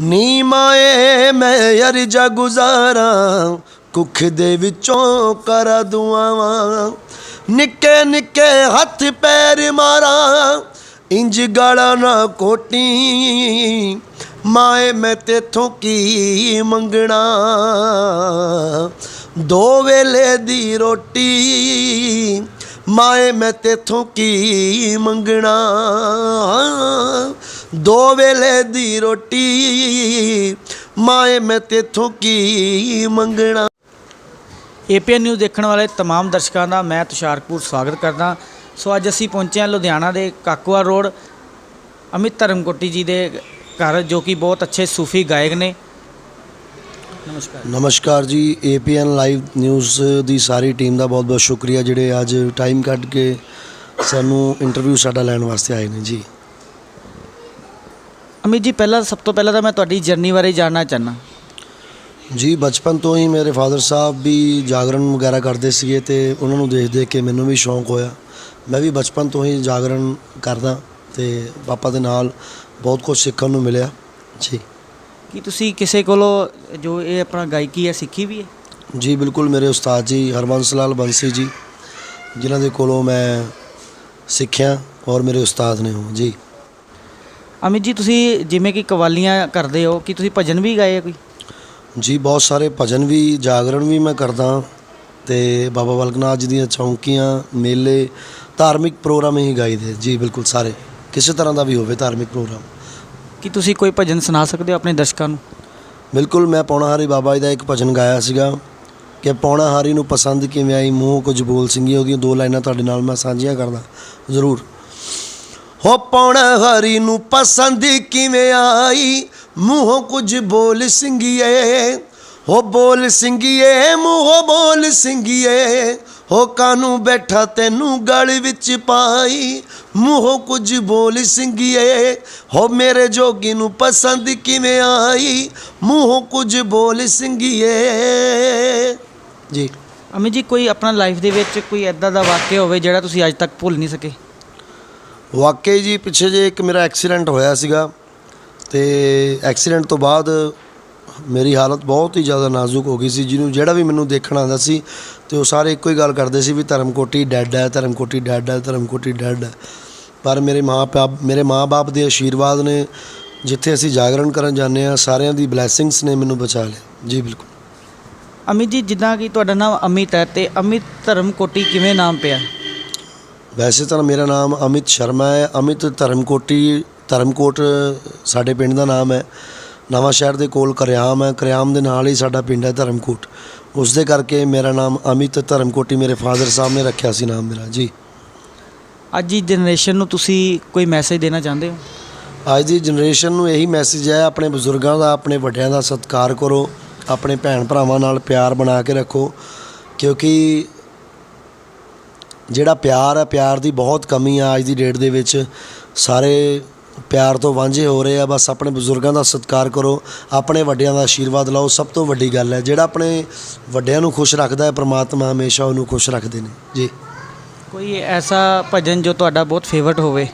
ਨੀ ਮਾਏ ਮੈਂ ਅਰਜਾ ਗੁਜ਼ਾਰਾਂ, ਕੁੱਖ ਦੇ ਵਿੱਚੋਂ ਕਰ ਦੁਆਵਾਂ। ਨਿੱਕੇ ਨਿੱਕੇ ਹੱਥ ਪੈਰ ਮਾਰਾਂ, ਇੰਜ ਗਾਲਾਂ ਨਾ ਕੋਟੀ। ਮਾਏ ਮੈਂ ਤੇਥੋਂ ਕੀ ਮੰਗਣਾ? ਦੋ ਵੇਲੇ ਦੀ ਰੋਟੀ, ਮਾਏ ਮੈਂ ਤੇਥੋਂ ਕੀ ਮੰਗਣਾ? ਦੋ ਵੇਲੇ ਦੀ ਰੋਟੀ ਮਾਏ ਮੈਂ ਤੇਥੋਂ ਕੀ ਮੰਗਣਾ ਏਪੀਐਨ ਨਿਊਜ਼ ਦੇਖਣ ਵਾਲੇ तमाम ਦਰਸ਼ਕਾਂ ਦਾ ਮੈਂ ਤੁਸ਼ਾਰ ਕਪੂਰ ਸਵਾਗਤ ਕਰਦਾ ਸੋ ਅੱਜ ਅਸੀਂ ਪਹੁੰਚੇ ਹਾਂ ਲੁਧਿਆਣਾ ਦੇ ਕਾਕੂਆ ਰੋਡ ਅਮਿਤ ਧਰਮਕੋਟੀ ਜੀ ਦੇ ਘਰ ਜੋ ਕਿ ਬਹੁਤ ਅੱਛੇ ਸੂਫੀ ਗਾਇਕ ਨੇ ਨਮਸਕਾਰ ਨਮਸਕਾਰ ਜੀ APN ਲਾਈਵ ਨਿਊਜ਼ ਦੀ ਸਾਰੀ ਟੀਮ ਦਾ ਬਹੁਤ-ਬਹੁਤ ਸ਼ੁਕਰੀਆ ਜਿਹੜੇ ਅੱਜ ਟਾਈਮ ਕੱਢ ਕੇ ਸਾਨੂੰ ਇੰਟਰਵਿਊ ਸਾਡਾ ਲੈਣ ਵਾਸਤੇ ਆਏ ਨੇ ਜੀ ਅਮਿਤ ਜੀ ਪਹਿਲਾਂ ਸਭ ਤੋਂ ਪਹਿਲਾਂ ਤਾਂ ਮੈਂ ਤੁਹਾਡੀ ਜਰਨੀ ਬਾਰੇ ਜਾਣਨਾ ਚਾਹਨਾ ਜੀ ਬਚਪਨ ਤੋਂ ਹੀ ਮੇਰੇ ਫਾਦਰ ਸਾਹਿਬ ਵੀ ਜਾਗਰਣ ਵਗੈਰਾ ਕਰਦੇ ਸੀਗੇ ਤੇ ਉਹਨਾਂ ਨੂੰ ਦੇਖ ਦੇਖ ਕੇ ਮੈਨੂੰ ਵੀ ਸ਼ੌਂਕ ਹੋਇਆ। ਮੈਂ ਵੀ ਬਚਪਨ ਤੋਂ ਹੀ ਜਾਗਰਣ ਕਰਦਾ ਤੇ ਪਾਪਾ ਦੇ ਨਾਲ ਬਹੁਤ ਕੁਝ ਸਿੱਖਣ ਨੂੰ ਮਿਲਿਆ। ਜੀ। ਕੀ ਤੁਸੀਂ ਕਿਸੇ ਕੋਲੋਂ ਜੋ ਇਹ ਆਪਣਾ ਗਾਇਕੀ ਹੈ ਸਿੱਖੀ ਵੀ ਹੈ? ਜੀ ਬਿਲਕੁਲ ਮੇਰੇ ਉਸਤਾਦ ਜੀ ਹਰਬੰਸ ਲਾਲ ਬੰਸੀ ਜੀ ਜਿਨ੍ਹਾਂ ਦੇ ਕੋਲੋਂ ਮੈਂ ਸਿੱਖਿਆ ਔਰ ਮੇਰੇ ਉਸਤਾਦ ਨੇ ਉਹ ਜੀ। ਅਮਿਤ ਜੀ ਤੁਸੀਂ ਜਿਵੇਂ ਕਿ ਕਵਾਲੀਆਂ ਕਰਦੇ ਹੋ ਕਿ ਤੁਸੀਂ ਭਜਨ ਵੀ ਗਾਏ ਆ ਕੋਈ? ਜੀ ਬਹੁਤ ਸਾਰੇ ਭਜਨ ਵੀ ਜਾਗਰਣ ਵੀ ਮੈਂ ਕਰਦਾ ਤੇ ਬਾਬਾ ਬਲਕਨਾਥ ਜੀ ਦੀਆਂ ਚੌਂਕੀਆਂ ਮੇਲੇ ਧਾਰਮਿਕ ਪ੍ਰੋਗਰਾਮ ਹੀ ਗਾਈਦੇ ਜੀ ਬਿਲਕੁਲ ਸਾਰੇ। ਕਿਸੇ ਤਰ੍ਹਾਂ ਦਾ ਵੀ ਹੋਵੇ ਧਾਰਮਿਕ ਪ੍ਰੋਗਰਾਮ। ਕੀ ਤੁਸੀਂ ਕੋਈ ਭਜਨ ਸੁਣਾ ਸਕਦੇ ਹੋ ਆਪਣੇ ਦਰਸ਼ਕਾਂ ਨੂੰ? ਬਿਲਕੁਲ ਮੈਂ ਪੌਣਾ ਹਾਰੀ ਬਾਬਾ ਜੀ ਦਾ ਇੱਕ ਭਜਨ ਗਾਇਆ ਸੀਗਾ ਕਿ ਪੌਣਾ ਹਾਰੀ ਨੂੰ ਪਸੰਦ ਕਿਵੇਂ ਆਈ ਮੂੰਹ ਕੁਝ ਬੋਲ ਸਿੰਘੀ ਉਹਦੀਆਂ ਦੋ ਲਾਈਨਾਂ ਤੁਹਾਡੇ ਨਾਲ ਮੈਂ ਸਾਂਝੀਆਂ ਕਰਦਾ। ਜ਼ਰੂਰ। ਹੋ ਪੌਣਾ ਹਰੀ ਨੂੰ ਪਸੰਦ ਕਿਵੇਂ ਆਈ? ਮੂੰਹੋਂ ਕੁਝ ਬੋਲ ਸਿੰਘੀਏ ਹੋ ਬੋਲ ਸਿੰਘੀਏ ਮੂੰਹੋਂ ਬੋਲ ਸਿੰਘੀਏ ਹੋ ਕਾਨੂੰ ਬੈਠਾ ਤੈਨੂੰ ਗਲ ਵਿੱਚ ਪਾਈ? ਮੂੰਹੋਂ ਕੁਝ ਬੋਲ ਸਿੰਘੀਏ ਹੋ ਮੇਰੇ ਜੋਗੀ ਨੂੰ ਪਸੰਦ ਕਿਵੇਂ ਆਈ? ਮੂੰਹੋਂ ਕੁਝ ਬੋਲ ਸਿੰਘੀਏ ਜੀ। ਅਮੀ ਜੀ, ਕੋਈ ਆਪਣਾ ਲਾਈਫ ਦੇ ਵਿੱਚ ਕੋਈ ਐਦਾਂ ਦਾ ਵਾਕਿਆ ਹੋਵੇ ਜਿਹੜਾ ਤੁਸੀਂ ਅੱਜ ਤੱਕ ਭੁੱਲ ਨਹੀਂ ਸਕੇ? ਵਾਕਈ ਜੀ ਪਿੱਛੇ ਜੇ ਇੱਕ ਮੇਰਾ ਐਕਸੀਡੈਂਟ ਹੋਇਆ ਸੀਗਾ ਤੇ ਐਕਸੀਡੈਂਟ ਤੋਂ ਬਾਅਦ ਮੇਰੀ ਹਾਲਤ ਬਹੁਤ ਹੀ ਜ਼ਿਆਦਾ ਨਾਜ਼ੁਕ ਹੋ ਗਈ ਸੀ, ਜਿਹਨੂੰ ਜਿਹੜਾ ਵੀ ਮੈਨੂੰ ਦੇਖਣ ਆਉਂਦਾ ਸੀ ਤੇ ਉਹ ਸਾਰੇ ਇੱਕੋ ਹੀ ਗੱਲ ਕਰਦੇ ਸੀ ਵੀ ਧਰਮਕੋਟੀ ਡੈਡ ਹੈ, ਧਰਮਕੋਟੀ ਡੈਡ ਹੈ, ਧਰਮਕੋਟੀ ਡੈਡ ਹੈ। ਪਰ ਮੇਰੇ ਮਾਂ-ਬਾਪ ਮੇਰੇ ਮਾਂ-ਬਾਪ ਦੇ ਆਸ਼ੀਰਵਾਦ ਨੇ ਜਿੱਥੇ ਅਸੀਂ ਜਾਗਰਣ ਕਰਨ ਜਾਂਦੇ ਆ ਸਾਰਿਆਂ ਦੀ ਬਲੇਸਿੰਗਸ ਨੇ ਮੈਨੂੰ ਬਚਾ ਲਿਆ। ਜੀ, ਬਿਲਕੁਲ। ਅਮਿਤ ਜੀ, ਜਿੱਦਾਂ ਕਿ ਤੁਹਾਡਾ ਨਾਮ ਅਮਿਤ ਹੈ ਤੇ ਅਮਿਤ ਧਰਮਕੋਟੀ ਕਿਵੇਂ ਨਾਮ ਪਿਆ? ਵੈਸੇ ਤਾਂ ਮੇਰਾ ਨਾਮ ਅਮਿਤ ਸ਼ਰਮਾ ਹੈ। ਅਮਿਤ ਧਰਮਕੋਟੀ ਧਰਮਕੋਟ ਸਾਡੇ ਪਿੰਡ ਦਾ ਨਾਮ ਹੈ। ਨਵਾਂ ਸ਼ਹਿਰ ਦੇ ਕੋਲ ਕਰਿਆਮ ਹੈ। ਕਰਿਆਮ ਦੇ ਨਾਲ ਹੀ ਸਾਡਾ ਪਿੰਡ ਹੈ ਧਰਮਕੋਟ। ਉਸ ਦੇ ਕਰਕੇ ਮੇਰਾ ਨਾਮ ਅਮਿਤ ਧਰਮਕੋਟੀ ਮੇਰੇ ਫਾਦਰ ਸਾਹਿਬ ਨੇ ਰੱਖਿਆ ਸੀ ਨਾਮ ਮੇਰਾ। ਜੀ। ਅੱਜ ਦੀ ਜਨਰੇਸ਼ਨ ਨੂੰ ਤੁਸੀਂ ਕੋਈ ਮੈਸੇਜ ਦੇਣਾ ਚਾਹੁੰਦੇ ਹੋ? ਅੱਜ ਦੀ ਜਨਰੇਸ਼ਨ ਨੂੰ ਇਹੀ ਮੈਸੇਜ ਹੈ ਆਪਣੇ ਬਜ਼ੁਰਗਾਂ ਦਾ ਆਪਣੇ ਵੱਡਿਆਂ ਦਾ ਸਤਿਕਾਰ ਕਰੋ। ਆਪਣੇ ਭੈਣ ਭਰਾਵਾਂ ਨਾਲ ਪਿਆਰ ਬਣਾ ਕੇ ਰੱਖੋ। ਕਿਉਂਕਿ ਜਿਹੜਾ ਪਿਆਰ ਹੈ ਪਿਆਰ ਦੀ ਬਹੁਤ ਕਮੀ ਆ ਅੱਜ ਦੀ ਡੇਟ ਦੇ ਵਿੱਚ। ਸਾਰੇ ਪਿਆਰ ਤੋਂ ਵਾਂਝੇ ਹੋ ਰਹੇ ਆ ਬਸ ਆਪਣੇ ਬਜ਼ੁਰਗਾਂ ਦਾ ਸਤਿਕਾਰ ਕਰੋ ਆਪਣੇ ਵੱਡਿਆਂ ਦਾ ਆਸ਼ੀਰਵਾਦ ਲਓ ਸਭ ਤੋਂ ਵੱਡੀ ਗੱਲ ਹੈ ਜਿਹੜਾ ਆਪਣੇ ਵੱਡਿਆਂ ਨੂੰ ਖੁਸ਼ ਰੱਖਦਾ ਹੈ ਪ੍ਰਮਾਤਮਾ ਹਮੇਸ਼ਾ ਉਹਨੂੰ ਖੁਸ਼ ਰੱਖਦੇ ਨੇ। ਜੀ। ਕੋਈ ਐਸਾ ਭਜਨ ਜੋ ਤੁਹਾਡਾ ਬਹੁਤ ਫੇਵਰਟ ਹੋਵੇ?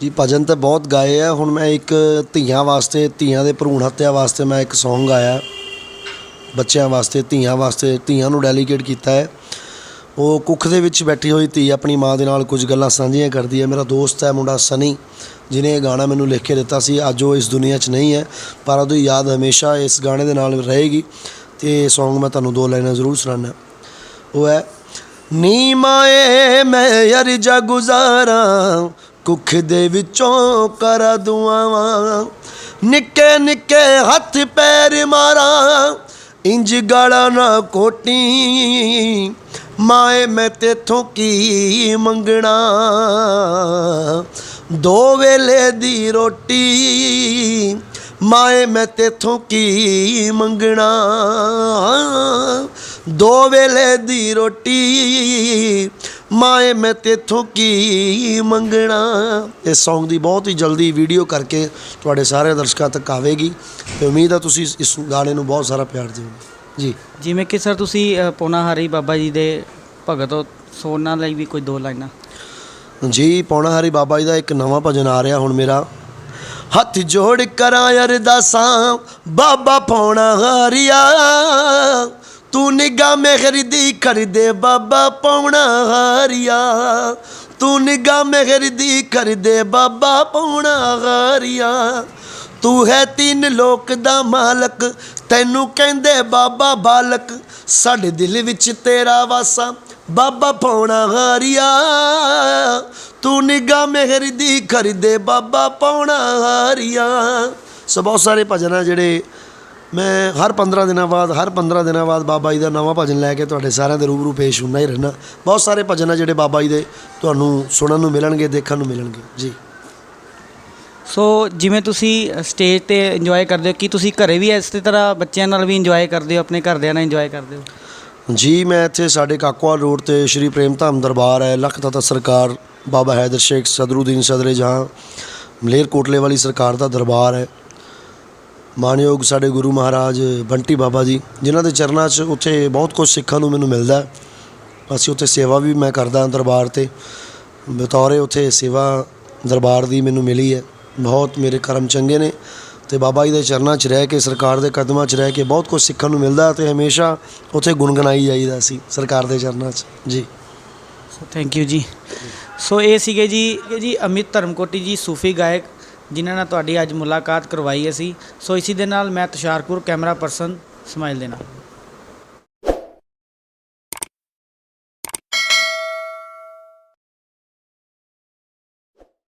ਜੀ ਭਜਨ ਤਾਂ ਬਹੁਤ ਗਾਏ ਆ। ਹੁਣ ਮੈਂ ਇੱਕ ਧੀਆਂ ਵਾਸਤੇ ਧੀਆਂ ਦੇ ਭਰੂਣ ਹੱਤਿਆ ਵਾਸਤੇ ਮੈਂ ਇੱਕ Song ਗਾਇਆ। ਬੱਚਿਆਂ ਵਾਸਤੇ ਧੀਆਂ ਵਾਸਤੇ ਧੀਆਂ ਨੂੰ ਡੈਲੀਕੇਟ ਕੀਤਾ ਹੈ। ਉਹ ਕੁੱਖ ਦੇ ਵਿੱਚ ਬੈਠੀ ਹੋਈ ਧੀ ਆਪਣੀ ਮਾਂ ਦੇ ਨਾਲ ਕੁਝ ਗੱਲਾਂ ਸਾਂਝੀਆਂ ਕਰਦੀ ਹੈ। ਮੇਰਾ ਦੋਸਤ ਹੈ ਮੁੰਡਾ ਸਨੀ ਜਿਨੇ ਇਹ ਗਾਣਾ ਮੈਨੂੰ ਲਿਖ ਕੇ ਦਿੱਤਾ ਸੀ। ਅੱਜ ਉਹ ਇਸ ਦੁਨੀਆ 'ਚ ਨਹੀਂ ਹੈ, ਪਰ ਉਹਦੀ ਯਾਦ ਹਮੇਸ਼ਾ ਇਸ ਗਾਣੇ ਦੇ ਨਾਲ ਰਹੇਗੀ ਤੇ ਇਹ Song ਮੈਂ ਤੁਹਾਨੂੰ ਦੋ ਲਾਈਨਾਂ ਜ਼ਰੂਰ ਸੁਣਾਉਣਾ ਉਹ ਹੈ ਨੀ ਮਾਏ ਮੈਂ ਅਰਜਾ ਗੁਜ਼ਾਰਾਂ, ਕੁੱਖ ਦੇ ਵਿੱਚੋਂ ਕਰ ਦੁਆਵਾਂ। ਨਿੱਕੇ ਨਿੱਕੇ ਹੱਥ ਪੈਰ ਮਾਰਾਂ, ਇੰਜ ਗਾਲਾਂ ਨਾ ਕੋਟੀ ਮਾਏ, ਮੈਂ ਤੇਥੋਂ ਕੀ ਮੰਗਣਾ? ਦੋ ਵੇਲੇ ਦੀ ਰੋਟੀ। ਮਾਏ, ਮੈਂ ਤੇਥੋਂ ਕੀ ਮੰਗਣਾ? ਦੋ ਵੇਲੇ ਦੀ ਰੋਟੀ। ਮਾਏ, ਮੈਂ ਤੇਥੋਂ ਕੀ ਮੰਗਣਾ? ਇਸ Song ਦੀ ਬਹੁਤ ਹੀ ਜਲਦੀ ਵੀਡੀਓ ਕਰਕੇ ਤੁਹਾਡੇ ਸਾਰੇ ਦਰਸ਼ਕਾਂ ਤੱਕ ਆਵੇਗੀ ਤੇ ਉਮੀਦ ਹੈ ਤੁਸੀਂ ਇਸ- ਗਾਣੇ ਨੂੰ ਬਹੁਤ ਸਾਰਾ ਪਿਆਰ ਦਿਓਗੇ। ਜੀ। ਜਿਵੇਂ ਕਿ ਸਰ ਤੁਸੀਂ ਅ, ਪੌਣਾ ਹਾਰੀ ਬਾਬਾ ਜੀ ਦੇ ਭਗਤ ਹੋ ਸੋ ਉਹਨਾਂ ਲਈ ਵੀ ਕੋਈ ਦੋ ਲਾਈਨਾਂ। ਜੀ ਪੌਣਾ ਹਰੀ ਬਾਬਾ ਜੀ ਦਾ ਇੱਕ ਨਵਾਂ ਭਜਨ ਆ ਰਿਹਾ ਹੁਣ ਮੇਰਾ। ਹੱਥ ਜੋੜ ਕਰਾਂ ਅਰਦਾਸਾਂ ਬਾਬਾ ਪੌਣਾ ਹਾਰਿਆ ਤੂੰ ਨਿਗਾ ਦੀ ਖਰੀਦੇ ਬਾਬਾ ਪੌਣਾ ਹਾਰਿਆ ਤੂੰ ਨਿਗਾ ਦੀ ਖਰੀਦੇ ਬਾਬਾ ਪੌਣਾ ਹਾਰਿਆ ਤੂੰ ਹੈ ਤਿੰਨ ਲੋਕ ਦਾ ਮਾਲਕ, ਤੈਨੂੰ ਕਹਿੰਦੇ ਬਾਬਾ ਬਾਲਕ। ਸਾਡੇ ਦਿਲ ਵਿੱਚ ਤੇਰਾ ਵਾਸਾ, ਬਾਬਾ ਪੌਣਾ ਹਾਰਿਆ। ਤੂੰ ਨਿਗਾ ਮੇਰੀ ਦੀ ਖਰੀਦੇ, ਬਾਬਾ ਪੌਣਾ ਹਾਰਿਆ। ਸੋ ਬਹੁਤ ਸਾਰੇ ਭਜਨ ਆ ਜਿਹੜੇ ਮੈਂ ਹਰ 15 ਦਿਨਾਂ ਬਾਅਦ, ਹਰ 15 ਦਿਨਾਂ ਬਾਅਦ ਬਾਬਾ ਜੀ ਦਾ ਨਵਾਂ ਭਜਨ ਲੈ ਕੇ ਤੁਹਾਡੇ ਸਾਰਿਆਂ ਦੇ ਰੂਬਰੂ ਪੇਸ਼ ਹੁੰਦਾ ਹੀ ਰਹਿਣਾ। ਬਹੁਤ ਸਾਰੇ ਭਜਨ ਆ ਜਿਹੜੇ ਬਾਬਾ ਜੀ ਦੇ ਤੁਹਾਨੂੰ ਸੁਣਨ ਨੂੰ ਮਿਲਣਗੇ, ਦੇਖਣ ਨੂੰ ਮਿਲਣਗੇ। ਜੀ। ਸੋ ਜਿਵੇਂ ਤੁਸੀਂ ਸਟੇਜ ਤੇ ਇੰਜੋਏ ਕਰਦੇ ਹੋ, ਕੀ ਤੁਸੀਂ ਘਰੇ ਵੀ ਇਸੇ ਤਰ੍ਹਾਂ ਬੱਚਿਆਂ ਨਾਲ ਵੀ ਇੰਜੋਏ ਕਰਦੇ ਹੋ, ਆਪਣੇ ਘਰਦਿਆਂ ਨਾਲ ਇੰਜੋਏ ਕਰਦੇ ਹੋ? ਜੀ, ਮੈਂ ਇੱਥੇ ਸਾਡੇ ਕਾਕੋਵਾਲ ਰੋਡ ਤੇ ਸ਼੍ਰੀ ਪ੍ਰੇਮ ਧਾਮ ਦਰਬਾਰ ਹੈ, ਲੱਖ ਤਤਾ ਸਰਕਾਰ ਬਾਬਾ ਹੈਦਰ ਸ਼ੇਖ ਸਦਰੂਦੀਨ ਸਦਰੇ ਜਹਾਂ, ਮਲੇਰ ਕੋਟਲੇ ਵਾਲੀ ਸਰਕਾਰ ਦਾ ਦਰਬਾਰ ਹੈ। ਮਾਨਯੋਗ ਸਾਡੇ ਗੁਰੂ ਮਹਾਰਾਜ ਬੰਟੀ ਬਾਬਾ ਜੀ, ਜਿਨ੍ਹਾਂ ਦੇ ਚਰਨਾਂ 'ਚ ਉੱਥੇ ਬਹੁਤ ਕੁਝ ਸਿੱਖਣ ਨੂੰ ਮੈਨੂੰ ਮਿਲਦਾ ਅਸੀਂ ਉੱਥੇ ਸੇਵਾ ਵੀ ਮੈਂ ਕਰਦਾ ਦਰਬਾਰ ਤੇ, ਬਤੌਰੇ ਉੱਥੇ ਸੇਵਾ ਦਰਬਾਰ ਦੀ ਮੈਨੂੰ ਮਿਲੀ ਹੈ। ਬਹੁਤ ਮੇਰੇ ਕਰਮ ਚੰਗੇ ਨੇ ਤੇ ਬਾਬਾ ਜੀ ਦੇ ਚਰਨਾਂ 'ਚ ਰਹਿ ਕੇ, ਸਰਕਾਰ ਦੇ ਕਦਮਾਂ 'ਚ ਰਹਿ ਕੇ ਬਹੁਤ ਕੁਝ ਸਿੱਖਣ ਨੂੰ ਮਿਲਦਾ ਤੇ ਹਮੇਸ਼ਾ ਉੱਥੇ ਗੁਣਗੁਣਾਈ ਜਾਈਦਾ ਸੀ ਸਰਕਾਰ ਦੇ ਚਰਨਾਂ 'ਚ। ਜੀ। ਸੋ ਥੈਂਕ ਯੂ ਜੀ। ਸੋ ਇਹ ਸੀਗੇ ਜੀ ਜੀ ਅਮਿਤ ਧਰਮਕੋਟੀ ਜੀ ਸੂਫੀ ਗਾਇਕ, ਜਿਨ੍ਹਾਂ ਨਾਲ ਤੁਹਾਡੀ ਅੱਜ ਮੁਲਾਕਾਤ ਕਰਵਾਈ ਅਸੀਂ। ਸੋ ਇਸੀ ਦੇ ਨਾਲ ਮੈਂ ਤੁਸ਼ਾਰਪੁਰ ਕੈਮਰਾ ਪਰਸਨ ਸਮਾਈਲ ਦੇ ਨਾਲ।